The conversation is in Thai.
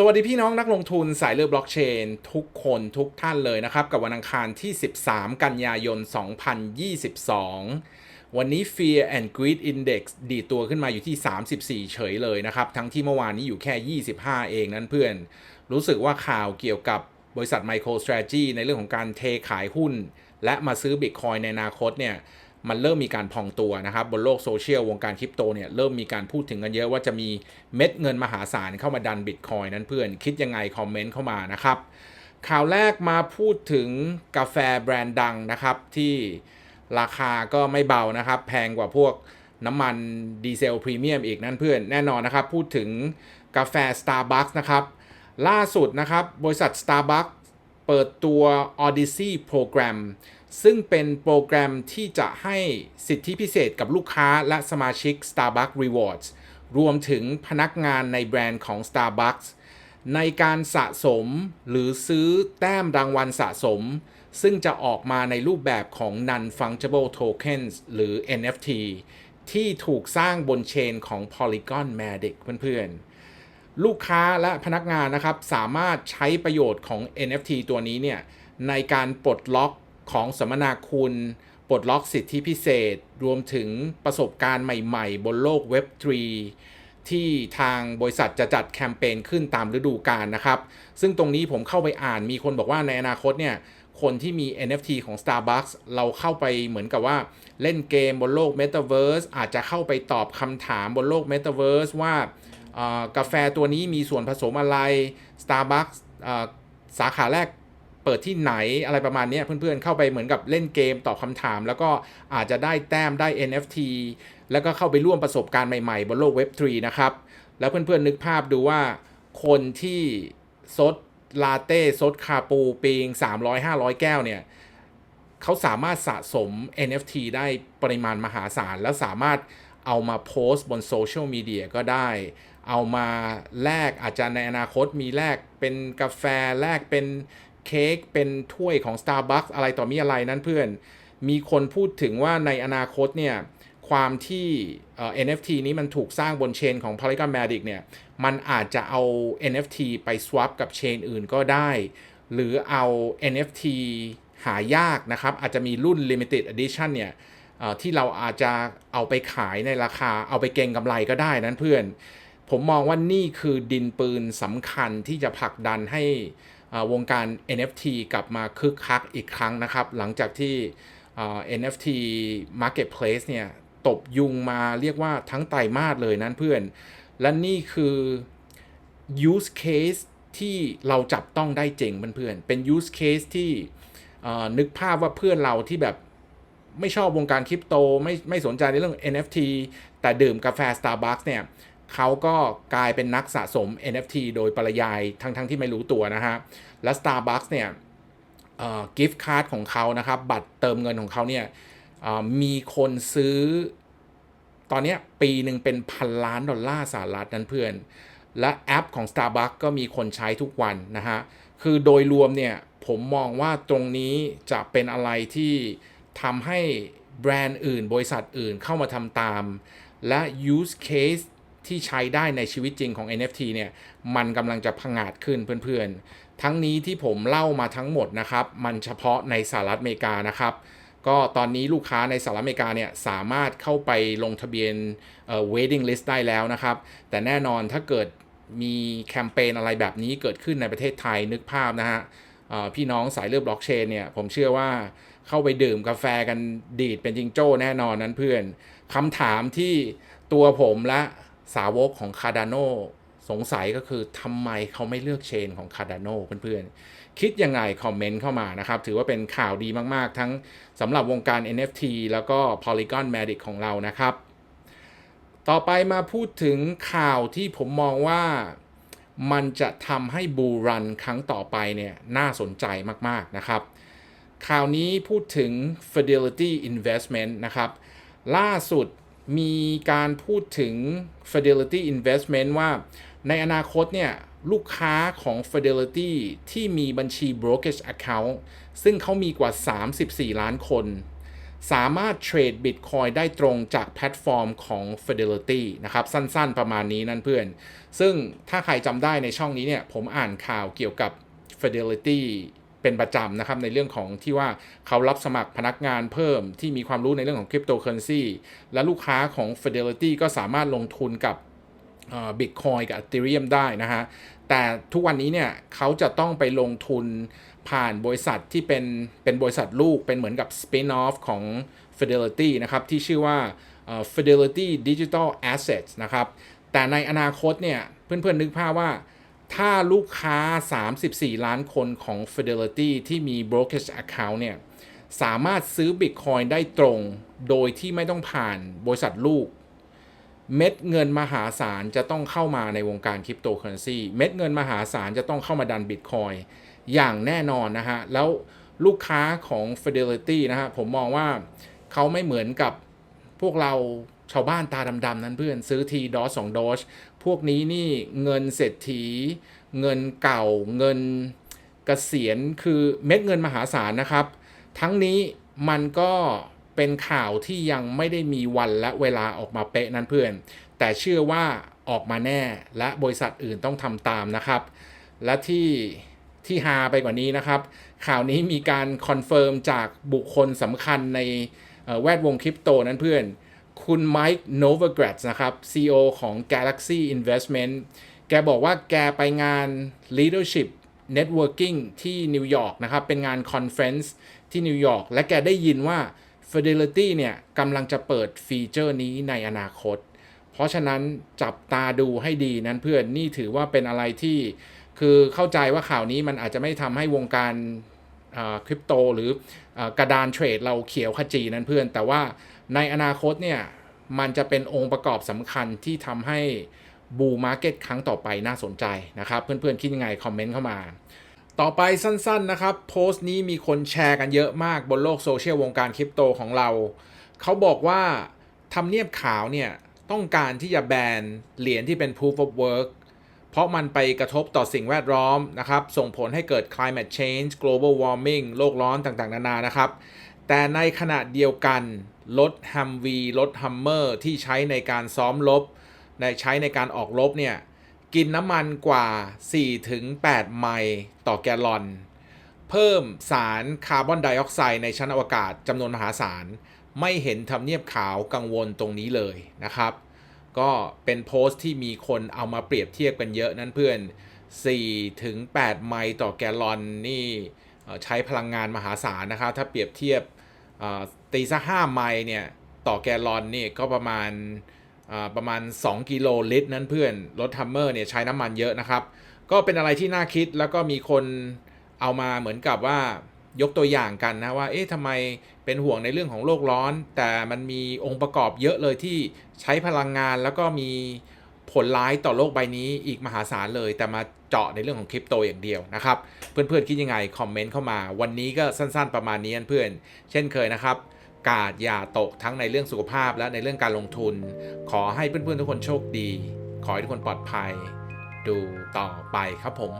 สวัสดีพี่น้องนักลงทุนสายเลือดบล็อกเชน ทุกคนทุกท่านเลยนะครับ กับวันอังคารที่ 13 กันยายน 2022 วันนี้ Fear and Greed Index ดีตัวขึ้นมาอยู่ที่ 34 เฉยเลยนะครับ ทั้งที่เมื่อวานนี้อยู่แค่ 25 เองนั้นเพื่อน รู้สึกว่าข่าวเกี่ยวกับบริษัท MicroStrategy ในเรื่องของการเทขายหุ้น และมาซื้อ Bitcoin ในอนาคตเนี่ย มันเริ่มมีการพองตัวนะครับ บนโลกโซเชียลวงการคริปโตเนี่ยเริ่มมีการพูดถึงกันเยอะว่าจะมีเม็ดเงินมหาศาลเข้ามาดันบิตคอยนั้นเพื่อนคิดยังไงคอมเมนต์เข้ามานะครับข่าวแรกมาพูดถึงกาแฟแบรนด์ดังนะครับ ที่ราคาก็ไม่เบานะครับ แพงกว่าพวกน้ำมันดีเซลพรีเมียมอีกนั่นเพื่อนแน่นอนนะครับ พูดถึงกาแฟ Starbucks นะครับ ล่าสุดนะครับ บริษัท Starbucks เปิดตัว Odyssey Program ซึ่งเป็นโปรแกรมที่จะให้สิทธิพิเศษกับลูกค้าและสมาชิก Starbucks Rewards รวมถึงพนักงานในแบรนด์ของ Starbucks ในการสะสมหรือซื้อแต้มรางวัลสะสม ซึ่งจะออกมาในรูปแบบของ Non-Fungible Tokens หรือ NFT ที่ถูกสร้างบนเชนของ Polygon Matic เพื่อนๆ ลูกค้าและพนักงานนะครับ สามารถใช้ประโยชน์ของ NFT ตัวนี้เนี่ยในการปลดล็อกของสมมนาคุณปลดล็อกสิทธิพิเศษ รวมถึงประสบการณ์ใหม่ๆ บนโลกเว็บ3ที่ทางบริษัทจะจัดแคมเปญขึ้นตามฤดูกาลนะครับ ซึ่งตรงนี้ผมเข้าไปอ่านมีคนบอกว่าในอนาคตเนี่ย คนที่มี NFT ของ Starbucks เราเข้าไปเหมือนกับว่าเล่นเกมบนโลก Metaverse อาจจะเข้าไปตอบคำถามบนโลก Metaverse ว่า กาแฟตัวนี้มีส่วนผสมอะไร Starbucks สาขาแรกเปิดที่ไหนอะไรประมาณนี้เพื่อนๆเข้าไปเหมือนกับเล่นเกมตอบคำถาม แล้วก็อาจจะได้แต้มได้ NFT แล้วก็เข้าไปร่วมประสบการณ์ใหม่ๆ บนโลกเว็บ3นะครับ แล้วเพื่อนๆนึกภาพดูว่าคนที่ซดลาเต้ซดคาปูปิง300-500 แก้วเนี่ยเขาสามารถสะสม NFT ได้ปริมาณมหาศาล แล้วสามารถ เอามาโพสต์บนโซเชียลมีเดียก็ได้ เอามาแลกอาจจะในอนาคตมีแลกเป็นกาแฟแลกเป็นเค้กเป็นถ้วยของ Starbucks อะไรต่อมีอะไรนั้นเพื่อน มีคนพูดถึงว่าในอนาคตเนี่ยความที่ NFT นี้มันถูกสร้างบนเชนของ Polygon Matic เนี่ย มันอาจจะเอา NFT ไป swap กับเชนอื่นก็ได้ หรือเอา NFT หายากนะครับ อาจจะมีรุ่น limited edition เนี่ย ที่เราอาจจะเอาไปขายในราคาเอาไปเก็งกำไรก็ได้นั้นเพื่อน ผมมองว่านี่คือดินปืนสำคัญที่จะผลักดันให้วงการ NFT กลับมาคึกคักอีกครั้งนะครับ หลังจากที่ NFT Marketplace เนี่ยตบยุงมาเรียกว่าทั้งไตรมาสเลยนั้นเพื่อน และนี่คือ use case ที่เราจับต้องได้เจ๋งเพื่อนๆเป็น use case ที่นึกภาพว่าเพื่อนเราที่แบบ ไม่ชอบวงการคริปโตไม่ไม่สนใจในเรื่อง NFT แต่ดื่มกาแฟ Starbucks เนี่ยเขาก็กลายเป็นนักสะสม NFT โดยปริยายทั้งทั้งที่ไม่รู้ตัวนะฮะ และ Starbucks เนี่ยกิฟต์การ์ดของเขานะครับ บัตรเติมเงินของเขาเนี่ยมีคนซื้อ ตอนนี้ปีหนึ่งเป็นพันล้านดอลลาร์สหรัฐนั้นเพื่อน และแอปของ Starbucks ก็มีคนใช้ทุกวันนะฮะ คือโดยรวมเนี่ยผมมองว่าตรงนี้จะเป็นอะไรที่ ทำให้แบรนด์อื่น บริษัทอื่นเข้ามาทำตาม และ use case ที่ใช้ได้ในชีวิตจริงของ NFT เนี่ยมันกำลังจะพังอาจขึ้นเพื่อนๆ ทั้งนี้ที่ผมเล่ามาทั้งหมดนะครับ มันเฉพาะในสหรัฐอเมริกานะครับ ก็ตอนนี้ลูกค้าในสหรัฐอเมริกาเนี่ยสามารถเข้าไปลงทะเบียนเอ่อ waiting list ได้แล้วนะครับ แต่แน่นอนถ้าเกิดมีแคมเปญอะไรแบบนี้เกิดขึ้นในประเทศไทยนึกภาพนะฮะพี่น้องสายเลือดบล็อกเชนเนี่ยผมเชื่อว่า เข้าไปดื่มกาแฟกันดีดเป็นจิงโจ้แน่นอนนั้นเพื่อนคำถามที่ตัวผมและสาวกของ Cardano สงสัยก็คือทำไมเขาไม่เลือกเชนของ Cardano เพื่อนๆ คิดยังไงคอมเมนต์เข้ามานะครับ ถือว่าเป็นข่าวดีมากๆ ทั้งสำหรับวงการ NFT แล้วก็ Polygon Matic ของเรานะครับ ต่อไปมาพูดถึงข่าวที่ผมมองว่ามันจะทำให้บูรันครั้งต่อไปเนี่ยน่าสนใจมากๆนะครับ ข่าวนี้พูดถึง Fidelity Investment นะครับ ล่าสุดมีการพูดถึง Fidelity Investment ว่าในอนาคตเนี่ยลูกค้าของ Fidelity ที่มีบัญชี brokerage account ซึ่งเขามีกว่า 34 ล้านคน สามารถเทรด Bitcoin ได้ตรงจากแพลตฟอร์มของ Fidelity นะครับ สั้นๆประมาณนี้นั่นเพื่อน ซึ่งถ้าใครจำได้ในช่องนี้เนี่ย ผมอ่านข่าวเกี่ยวกับ Fidelity เป็นประจำนะครับในเรื่องของที่ว่าเขารับสมัครพนักงานเพิ่มที่มีความรู้ในเรื่องของคริปโตเคอเรนซีและลูกค้าของ Fidelity ก็สามารถลงทุนกับบิตคอยกับ Ethereum ได้นะฮะ แต่ทุกวันนี้เนี่ยเขาจะต้องไปลงทุนผ่านบริษัทที่เป็นเป็นบริษัทลูกเป็นเหมือนกับ spin-off ของ Fidelity นะครับ ที่ชื่อว่า Fidelity Digital Assets นะครับ แต่ในอนาคตเนี่ยเพื่อนๆนึกภาพว่า ถ้าลูกค้า 34 ล้านคนของ Fidelity ที่มี brokerage account เนี่ย สามารถซื้อ Bitcoin ได้ตรงโดยที่ไม่ต้องผ่านบริษัทลูก เม็ดเงินมหาศาลจะต้องเข้ามาในวงการคริปโตเคอเรนซีเม็ดเงินมหาศาลจะต้องเข้ามาดันบิตคอยอย่างแน่นอนนะฮะ แล้วลูกค้าของ Fidelity นะฮะ ผมมองว่าเขาไม่เหมือนกับพวกเรา ชาวบ้านตาดำๆนั้นเพื่อน ซื้อทีดอสสองดอสพวกนี้นี่เงินเศรษฐี เงินเก่าเงินเกษียณคือเม็ดเงินมหาศาลนะครับ ทั้งนี้มันก็เป็นข่าวที่ยังไม่ได้มีวันและเวลาออกมาเป๊ะนั้นเพื่อน แต่เชื่อว่าออกมาแน่และบริษัทอื่นต้องทำตามนะครับ และที่ที่ฮาไปกว่านี้นะครับ ข่าวนี้มีการคอนเฟิร์มจากบุคคลสำคัญในแวดวงคริปโตนั้นเพื่อน คุณไมค์โนเวอร์กรดนะครับ CEO ของ Galaxy Investment แกบอกว่าแกไปงาน Leadership Networking ที่นิวยอร์กนะครับ เป็นงานคอนเฟนซ์ที่นิวยอร์กและแกได้ยินว่า Fidelity เนี่ยกำลังจะเปิดฟีเจอร์นี้ในอนาคต เพราะฉะนั้นจับตาดูให้ดีนั้นเพื่อนนี่ถือว่าเป็นอะไรที่คือเข้าใจว่าข่าวนี้มันอาจจะไม่ทำให้วงการคริปโตหรือกระดานเทรดเราเขียวขจีนั้นเพื่อน แต่ว่า ในอนาคตเนี่ยมันจะเป็นองค์ประกอบสำคัญที่ทำให้บูมาร์เก็ตครั้งต่อไปน่าสนใจนะครับ เพื่อนๆ คิดยังไง คอมเมนต์เข้ามา ต่อไปสั้นๆนะครับ โพสต์นี้มีคนแชร์กันเยอะมากบนโลกโซเชียลวงการคริปโตของเรา เขาบอกว่าทำเนียบขาวเนี่ย ต้องการที่จะแบนเหรียญที่เป็น proof of work เพราะมันไปกระทบต่อสิ่งแวดล้อมนะครับ ส่งผลให้เกิด climate change global warming โลกร้อนต่างๆ นานานะครับ แต่ในขณะเดียวกันรถ Humvee รถ Hummer ที่ใช้ในการซ้อมรบในใช้ในการออกรบเนี่ย กินน้ำมันกว่า 4-8 ไมล์ต่อแกลลอน เพิ่มสารคาร์บอนไดออกไซด์ในชั้นอวกาศจำนวนมหาศาล ไม่เห็นทำเนียบขาวกังวลตรงนี้เลยนะครับ ก็เป็นโพสต์ที่มีคนเอามาเปรียบเทียบกันเยอะนั้นเพื่อน 4-8 ไมล์ต่อแกลลอนนี่ใช้พลังงานมหาศาลนะครับ ถ้าเปรียบเทียบ ตีซะ5ไมล์เนี่ย ต่อแกลลอนนี่ก็ประมาณประมาณ 2 กิโลลิตรนั้นเพื่อน รถทัมเมอร์เนี่ยใช้น้ำมันเยอะนะครับ ก็เป็นอะไรที่น่าคิดแล้วก็มีคนเอามาเหมือนกับว่ายกตัวอย่างกันนะว่า เอ๊ะทำไมเป็นห่วงในเรื่องของโลกร้อน แต่มันมีองค์ประกอบเยอะเลยที่ใช้พลังงานแล้วก็มี ผลร้ายต่อโลกใบนี้อีกมหาศาลเลย แต่มาเจาะในเรื่องของคริปโตอย่างเดียวนะครับ เพื่อนๆคิดยังไง คอมเมนต์เข้ามา วันนี้ก็สั้นๆประมาณนี้เพื่อนเช่นเคยนะครับ กาดอย่าตกทั้งในเรื่องสุขภาพและในเรื่องการลงทุน ขอให้เพื่อนๆทุกคนโชคดี ขอให้ทุกคนปลอดภัย ดูต่อไปครับผม